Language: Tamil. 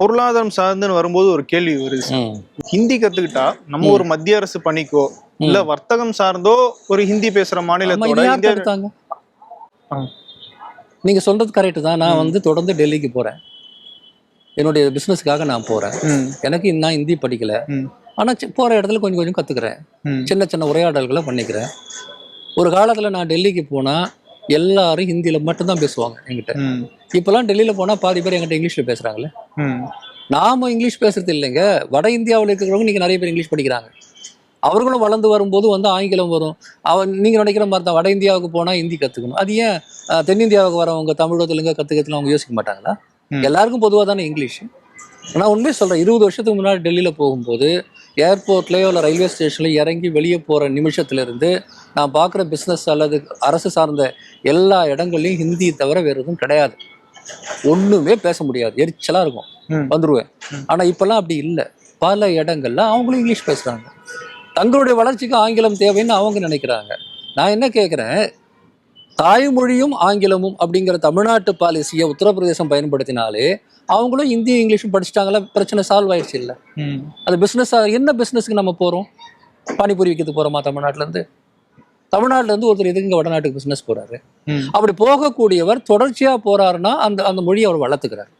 பொருளாதாரம் சார்ந்துன்னு வரும்போது ஒரு கேள்வி வருது. ஹிந்தி கத்துக்கிட்டா நம்ம ஒரு மத்திய அரசு பணிக்கோ இல்ல வர்த்தகம் சார்ந்தோ ஒரு ஹிந்தி பேசுற மாநிலத்தோட. நீங்க சொல்றது கரெக்ட் தான். நான் வந்து தொடர்ந்து டெல்லிக்கு போறேன். என்னுடைய பிசினஸ்க்காக நான் போறேன். எனக்கு நான் ஹிந்தி படிக்கல. ஆனா போற இடத்துல கொஞ்சம் கொஞ்சம் கத்துக்கிறேன். சின்ன சின்ன உரையாடல்களை பண்ணிக்கிறேன். ஒரு காலத்துல நான் டெல்லிக்கு போனா எல்லாரும் ஹிந்தியில மட்டும்தான் பேசுவாங்க என்கிட்ட. இப்பெல்லாம் டெல்லியில போனா பாதி பேர் என்கிட்ட இங்கிலீஷ்ல பேசுறாங்களே. நாம இங்கிலீஷ் பேசுறது இல்லைங்க. வட இந்தியாவில் இருக்கிறவங்க நீங்க நிறைய பேர் இங்கிலீஷ் படிக்கிறாங்க. அவர்களும் வளர்ந்து வரும்போது வந்து ஆங்கிலம் வரும். அவன் நீங்க நினைக்கிற மாதிரி தான் வட இந்தியாவுக்கு போனா ஹிந்தி கத்துக்கணும். அது ஏன் தென்னிந்தியாவுக்கு வரவங்க தமிழோ தெலுங்கோ கத்துக்கிறதுல அவங்க யோசிக்க மாட்டாங்களா. எல்லாருக்கும் பொதுவாக தானே இங்கிலீஷ். நான் உண்மையை சொல்றேன். இருபது வருஷத்துக்கு முன்னாடி டெல்லியில போகும்போது ஏர்போர்ட்லயோ இல்லை ரயில்வே ஸ்டேஷன்லயோ இறங்கி வெளியே போற நிமிஷத்துல இருந்து நான் பார்க்குற பிஸ்னஸ் அல்லது அரசு சார்ந்த எல்லா இடங்கள்லையும் ஹிந்தி தவிர வேற எதுவும் கிடையாது. ஒண்ணுமே பேச முடியாது. எரிச்சலா இருக்கும். வந்துருவேன். ஆனா இப்பெல்லாம் அப்படி இல்லை. பல இடங்கள்ல அவங்களும் இங்கிலீஷ் பேசுறாங்க. தங்களுடைய வளர்ச்சிக்கு ஆங்கிலம் தேவைன்னு அவங்க நினைக்கிறாங்க. நான் என்ன கேட்குறேன் தாய்மொழியும் ஆங்கிலமும் அப்படிங்கிற தமிழ்நாட்டு பாலிசியை உத்தரப்பிரதேசம் பயன்படுத்தினாலே அவங்களும் இந்தி இங்கிலீஷும் படிச்சிட்டாங்களா பிரச்சனை சால்வ் ஆயிடுச்சு இல்லை. அது பிஸ்னஸ் என்ன பிஸ்னஸ்க்கு நம்ம போகிறோம் பானிபூரி விற்கிறது போகிறோமா தமிழ்நாட்டிலேருந்து தமிழ்நாட்டிலேருந்து ஒருத்தர் எதுக்கு இங்கே வடநாட்டுக்கு பிஸ்னஸ் போகிறாரு ம். அப்படி போகக்கூடியவர் தொடர்ச்சியாக போறாருன்னா அந்த அந்த மொழியை அவர் வளர்த்துக்கிறார்